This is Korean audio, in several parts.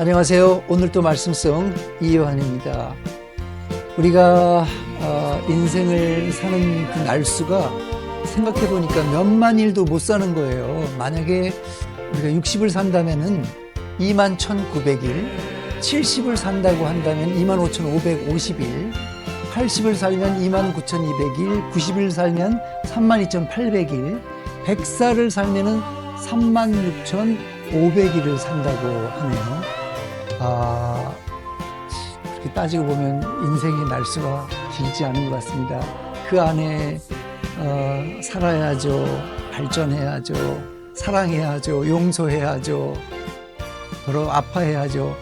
안녕하세요. 오늘도 말씀성 이요한입니다. 우리가 어, 인생을 사는 그 날수가 생각해 보니까 몇만 일도 못 사는 거예요. 만약에 우리가 60을 산다면은 2만 1,900일, 70을 산다고 한다면 2만 5,550일, 80을 살면 2만 9,200일, 90을 살면 3만 2,800일, 100살을 살면은 3만 6,500일을 산다고 하네요. 아, 그렇게 따지고 보면 인생의 날수가 길지 않은 것 같습니다. 그 안에 어, 살아야죠, 발전해야죠, 사랑해야죠, 용서해야죠, 더러 아파해야죠.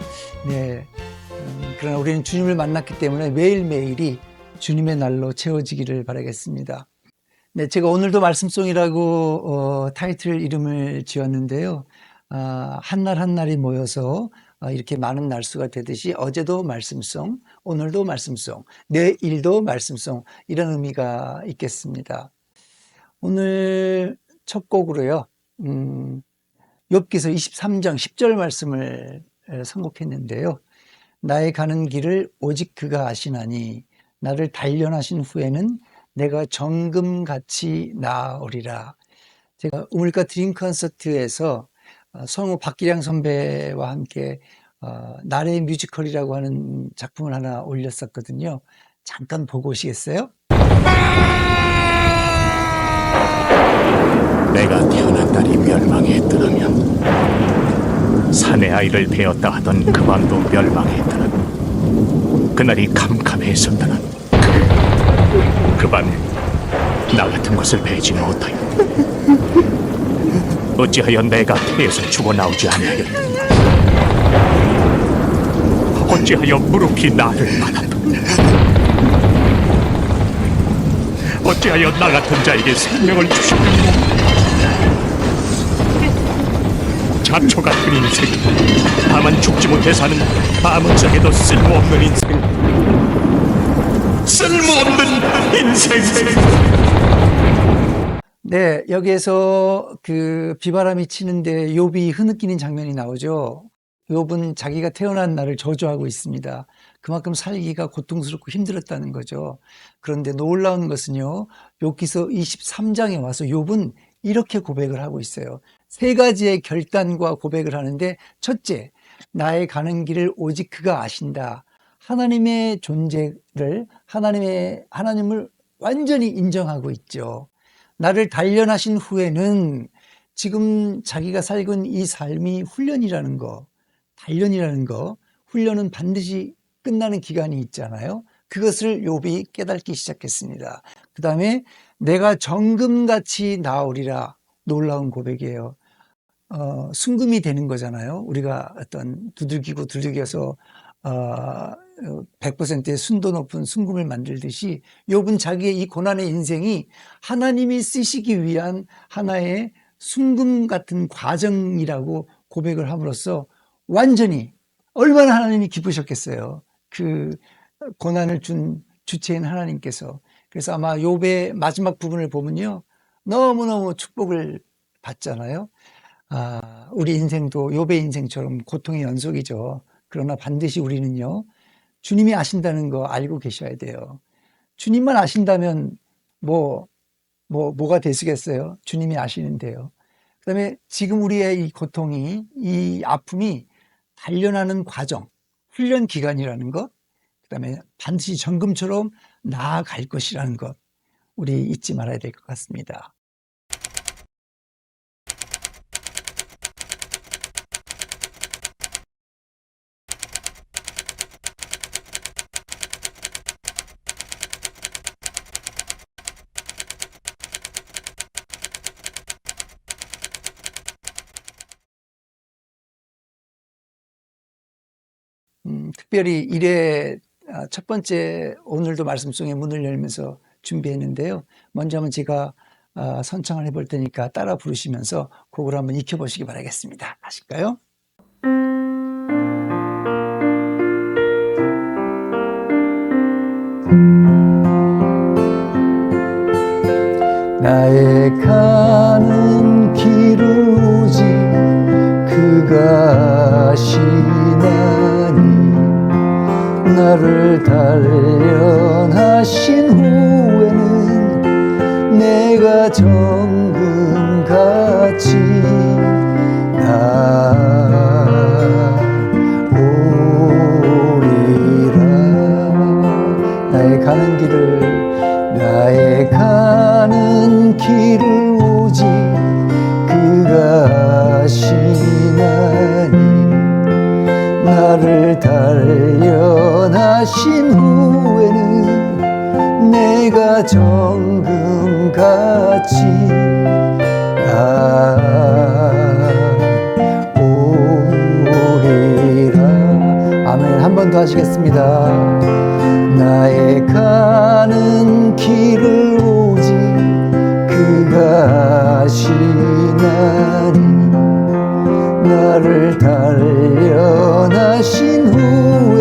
네. 음, 그러나 우리는 주님을 만났기 때문에 매일매일이 주님의 날로 채워지기를 바라겠습니다. 네, 제가 오늘도 말씀송이라고 어, 타이틀 이름을 지었는데요. 아, 한날 한날이 모여서 어, 이렇게 많은 날수가 되듯이 어제도 말씀송, 오늘도 말씀송, 내일도 말씀송 이런 의미가 있겠습니다. 오늘 첫 곡으로요. 음, 욥기서 23장 10절 말씀을 에, 선곡했는데요. 나의 가는 길을 오직 그가 아시나니 나를 단련하신 후에는 내가 정금같이 나으리라. 제가 우물가 드림 콘서트에서 어, 성우 박기량 선배와 함께 어, 나의 뮤지컬이라고 하는 작품을 하나 올렸었거든요. 잠깐 보고 오시겠어요? 내가 태어난 날이 멸망했더라면 사내 아이를 베었다 하던 그 밤도 멸망했더라 그날이 캄캄했었더라 그밤 나 같은 것을 베지 못하여 어찌하여 내가 태에서 죽어 나오지 아니하였느냐? 어찌하여 무릎이 나를 받았느냐? 어찌하여 나 같은 자에게 생명을 주셨느냐? 잡초 같은 인생 다만 죽지 못해 사는 아무짝에도 쓸모없는 인생. 쓸모없는 인생 네, 여기에서 그 비바람이 치는데 욥이 흐느끼는 장면이 나오죠. 욥은 자기가 태어난 날을 저주하고 있습니다. 그만큼 살기가 고통스럽고 힘들었다는 거죠. 그런데 놀라운 것은요. 욥기서 23장에 와서 욥은 이렇게 고백을 하고 있어요. 세 가지의 결단과 고백을 하는데 첫째, 나의 가는 길을 오직 그가 아신다. 하나님의 존재를 하나님의 하나님을 완전히 인정하고 있죠. 나를 단련하신 후에는 지금 자기가 살고 이 삶이 훈련이라는 거, 단련이라는 거, 훈련은 반드시 끝나는 기간이 있잖아요. 그것을 욥이 깨닫기 시작했습니다. 그 다음에 내가 정금같이 나오리라 놀라운 고백이에요. 어, 순금이 되는 거잖아요. 우리가 어떤 두들기고 두들겨서 어, 100%의 순도 높은 순금을 만들듯이 욥은 자기의 이 고난의 인생이 하나님이 쓰시기 위한 하나의 순금 같은 과정이라고 고백을 함으로써 완전히 얼마나 하나님이 기쁘셨겠어요. 그 고난을 준 주체인 하나님께서. 그래서 아마 욥의 마지막 부분을 보면요. 너무너무 축복을 받잖아요. 아, 우리 인생도 욥의 인생처럼 고통의 연속이죠. 그러나 반드시 우리는요. 주님이 아신다는 거 알고 계셔야 돼요. 주님만 아신다면 뭐, 뭐, 뭐가 되시겠어요? 주님이 아시는데요. 그 다음에 지금 우리의 이 고통이, 이 아픔이 단련하는 과정, 훈련 기간이라는 것, 그 다음에 반드시 정금처럼 나아갈 것이라는 것, 우리 잊지 말아야 될 것 같습니다. 특별히 일의 아, 첫 번째 오늘도 말씀송의 문을 열면서 준비했는데요. 먼저 한번 제가 아, 선창을 해볼 테니까 따라 부르시면서 곡을 한번 익혀보시기 바라겠습니다. 아실까요? 나의 가는 길을 오직 나를 단련하신 후에는 내가 정금같이 나오리라. 나의 가는 길을 나의 가는 길을 오직 그가 하시나니 나를 단 련하신 후에는 내가 정금같이 나오리라. 아멘. 한 번 더 하시겠습니다. 나의 가는 길을 오직 그가 하시나니 나를 단련하신 후에는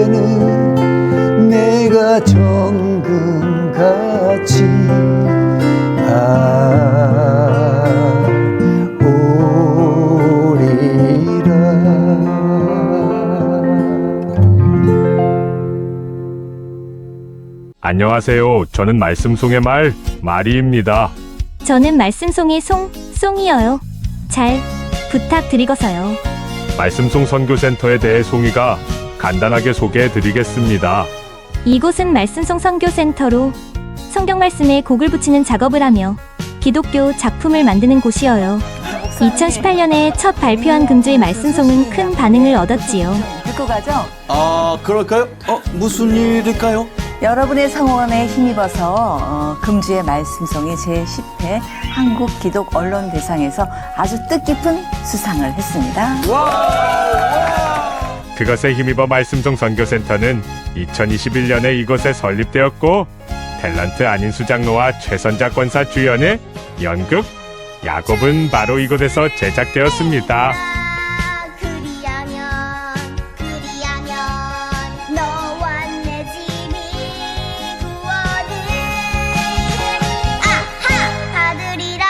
내가 정금같이 나오리라 안녕하세요. 저는 말씀송의 말 마리입니다. 저는 말씀송의 송, 송이여요. 잘 부탁드리고서요. 말씀송 선교센터에 대해 송이가 간단하게 소개해 드리겠습니다. 이곳은 말씀송 선교센터로 성경 말씀에 곡을 붙이는 작업을 하며 기독교 작품을 만드는 곳이어요. 2018년에 첫 발표한 금주의 말씀송은 큰 반응을 얻었지요. 듣고 가죠? 아, 그럴까요? 어, 무슨 일일까요? 여러분의 성원에 힘입어서 어, 금주의 말씀송이 제10회 한국 기독 언론 대상에서 아주 뜻깊은 수상을 했습니다. 그것에 힘입어 말씀송 선교센터는 2021년에 이곳에 설립되었고 탤런트 안인 수 장로와 최선자 권사 주연의 연극 야곱은 바로 이곳에서 제작되었습니다. 그리하면 그리하면 너와 내 집이 구원을 아하 받으리라.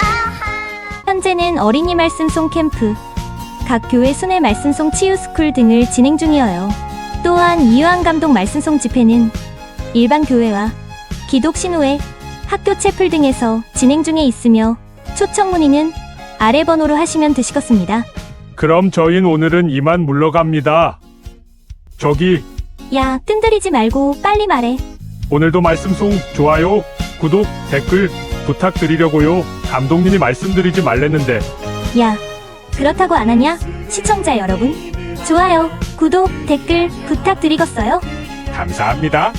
아하. 현재는 어린이 말씀송 캠프, 각 교회 순회 말씀송 치유스쿨 등을 진행 중이어요. 또한 이유한 감독 말씀송 집회는 일반 교회와 기독 신호회, 학교 채플 등에서 진행 중에 있으며 초청 문의는 아래 번호로 하시면 되시겠습니다. 그럼 저흰 오늘은 이만 물러갑니다. 저기 야, 뜸들이지 말고 빨리 말해. 오늘도 말씀송 좋아요, 구독, 댓글 부탁드리려고요. 감독님이 말씀드리지 말랬는데 야, 그렇다고 안 하냐? 시청자 여러분. 좋아요, 구독, 댓글 부탁드리겠어요. 감사합니다.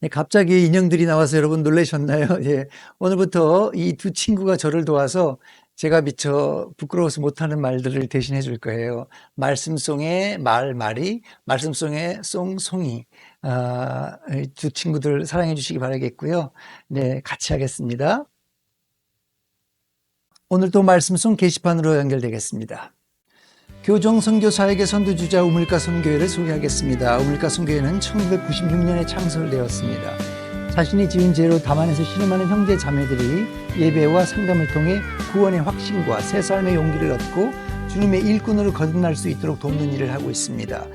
네, 갑자기 인형들이 나와서 여러분 놀라셨나요? 예. 오늘부터 이 두 친구가 저를 도와서 제가 미처 부끄러워서 못하는 말들을 대신해 줄 거예요. 말씀송의 말, 말이, 말씀송의 송, 송이. 아, 이두 친구들 사랑해 주시기 바라겠고요. 네, 같이 하겠습니다. 오늘도 말씀송 게시판으로 연결되겠습니다. 교정 선교사에게 선두주자 우물가 선교회를 소개하겠습니다. 우물가 선교회는 1996년에 창설되었습니다. 자신이 지은 죄로 담안에서 신음하는 형제 자매들이 예배와 상담을 통해 구원의 확신과 새 삶의 용기를 얻고 주님의 일꾼으로 거듭날 수 있도록 돕는 일을 하고 있습니다.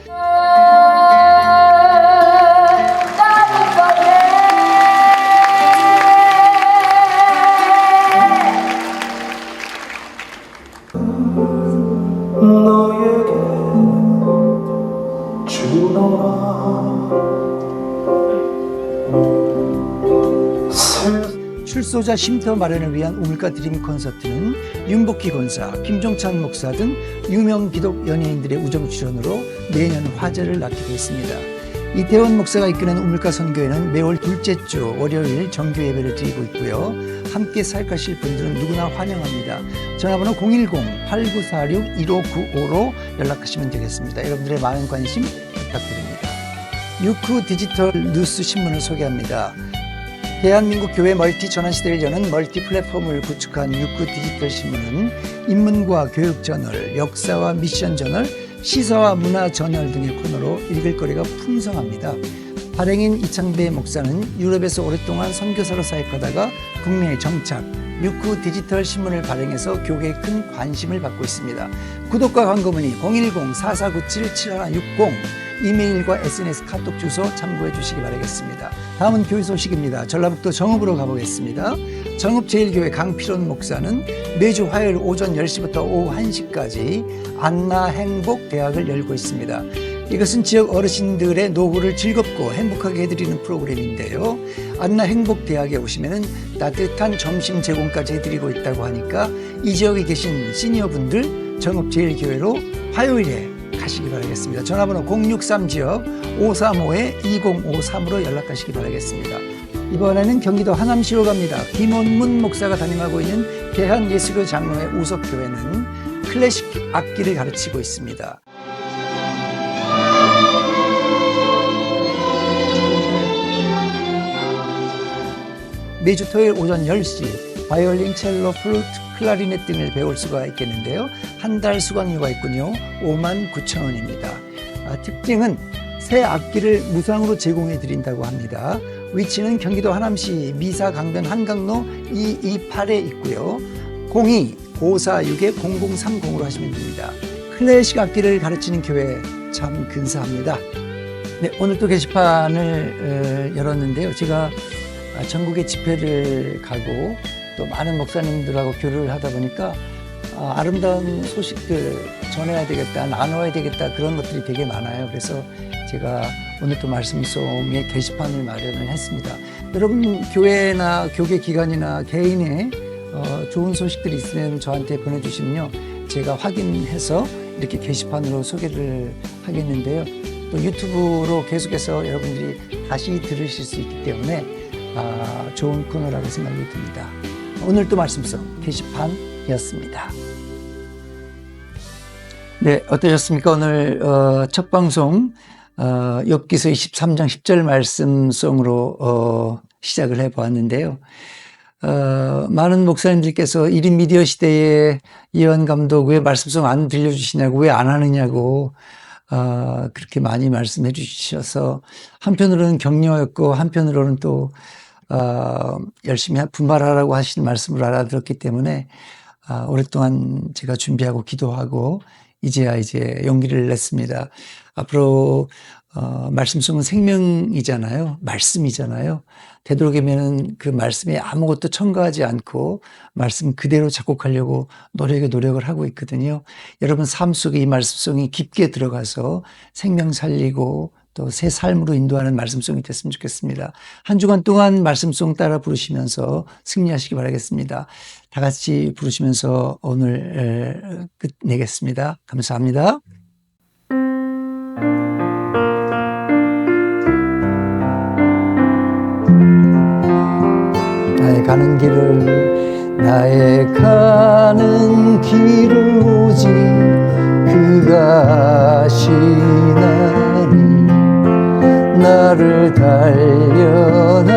출소자 쉼터 마련을 위한 우물가 드림 콘서트는 윤복희 권사, 김종찬 목사 등 유명 기독 연예인들의 우정 출연으로 매년 화제를 낳기도 했습니다. 이태원 목사가 이끄는 우물가 선교회는 매월 둘째 주 월요일 정규 예배를 드리고 있고요. 함께 사역하실 분들은 누구나 환영합니다. 전화번호 010-8946-1595로 연락하시면 되겠습니다. 여러분들의 많은 관심 부탁드립니다. 유쿠 디지털 뉴스 신문을 소개합니다. 대한민국 교회 멀티 전환 시대를 여는 멀티 플랫폼을 구축한 유쿠 디지털 신문은 인문과 교육 저널, 역사와 미션 저널, 시사와 문화 저널 등의 코너로 읽을 거리가 풍성합니다. 발행인 이창배 목사는 유럽에서 오랫동안 선교사로 사역하다가 국내에 정착, 유쿠 디지털 신문을 발행해서 교계에 큰 관심을 받고 있습니다. 구독과 광고 문의 010-4497-7160 이메일과 SNS 카톡 주소 참고해 주시기 바라겠습니다. 다음은 교회 소식입니다. 전라북도 정읍으로 가보겠습니다. 정읍제일교회 강필원 목사는 매주 화요일 오전 10시부터 오후 1시까지 안나 행복 대학을 열고 있습니다. 이것은 지역 어르신들의 노후를 즐겁고 행복하게 해드리는 프로그램인데요. 안나 행복 대학에 오시면은 따뜻한 점심 제공까지 해드리고 있다고 하니까 이 지역에 계신 시니어분들 정읍제일교회로 화요일에 가시기 바라겠습니다. 전화번호 063 지역 535-2053으로 연락하시기 바라겠습니다. 이번에는 경기도 하남시로 갑니다. 김원문 목사가 담임하고 있는 대한예수교 장로회 우석교회는 클래식 악기를 가르치고 있습니다. 매주 토요일 오전 10시 바이올린, 첼로, 플루트, 클라리넷 등을 배울 수가 있겠는데요. 한 달 수강료가 있군요. 5만 9천 원입니다. 아, 특징은 새 악기를 무상으로 제공해 드린다고 합니다. 위치는 경기도 하남시 미사 강변 한강로 228에 있고요. 02-546-0030으로 하시면 됩니다. 클래식 악기를 가르치는 교회 참 근사합니다. 네, 오늘 또 게시판을 어, 열었는데요. 제가 아, 전국에 집회를 가고 또 많은 목사님들하고 교류를 하다 보니까 아, 아름다운 소식들 전해야 되겠다, 나눠야 되겠다 그런 것들이 되게 많아요. 그래서 제가 오늘 또 말씀 송의 게시판을 마련을 했습니다. 여러분 교회나 교계 기관이나 개인의 어, 좋은 소식들이 있으면 저한테 보내주시면요. 제가 확인해서 이렇게 게시판으로 소개를 하겠는데요. 또 유튜브로 계속해서 여러분들이 다시 들으실 수 있기 때문에 아, 좋은 코너라고 생각이 듭니다. 오늘 또 말씀성 게시판이었습니다. 네, 어떠셨습니까? 오늘 어, 첫 방송 어, 욥기서 23장 10절 말씀송으로 어, 시작을 해보았는데요. 어, 많은 목사님들께서 1인 미디어 시대에 이현 감독 왜 말씀송 안 들려주시냐고 왜 안 하느냐고 어, 그렇게 많이 말씀해 주셔서 한편으로는 격려였고 한편으로는 또 어, 열심히 분발하라고 하신 말씀을 알아들었기 때문에 아, 오랫동안 제가 준비하고 기도하고 이제야 이제 용기를 냈습니다. 앞으로 어, 말씀송은 생명이잖아요. 말씀이잖아요. 되도록이면 그 말씀에 아무것도 첨가하지 않고 말씀 그대로 작곡하려고 노력에 노력을 하고 있거든요. 여러분 삶 속에 이 말씀송이 깊게 들어가서 생명 살리고 또 새 삶으로 인도하는 말씀송이 됐으면 좋겠습니다. 한 주간 동안 말씀송 따라 부르시면서 승리하시기 바라겠습니다. 다 같이 부르시면서 오늘 에, 끝내겠습니다. 감사합니다. 나의 가는 길을 나의 가는 길을 오직 그가 아시나니 나를 단련하신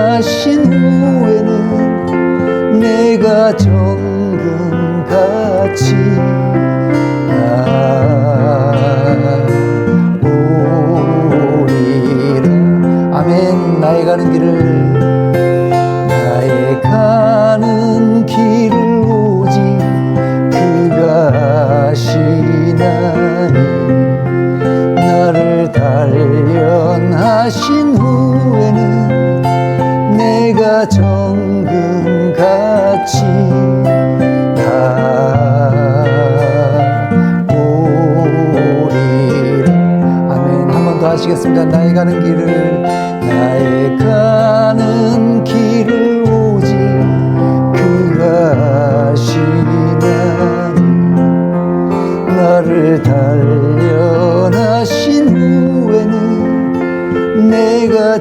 후에는 내가 정금같이 단련하신 후에는 내가 정금같이 나오리라 아멘. 한 번 더 하시겠습니다. 나의 가는 길을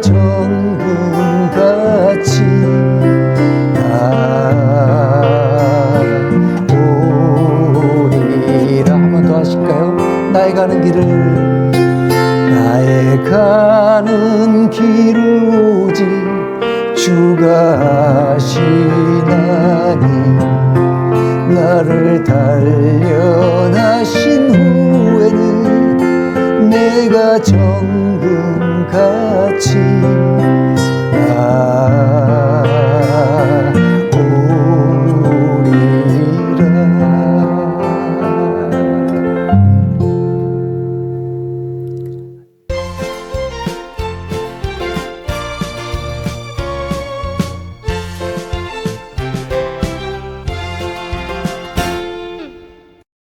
정금같이 나오리라. 한번 더 하실까요? 나의 가는 길을. 나의 가는 길을 오직 주가 아시나니 나를 단련하신 후에는 내가 정금 같이. 나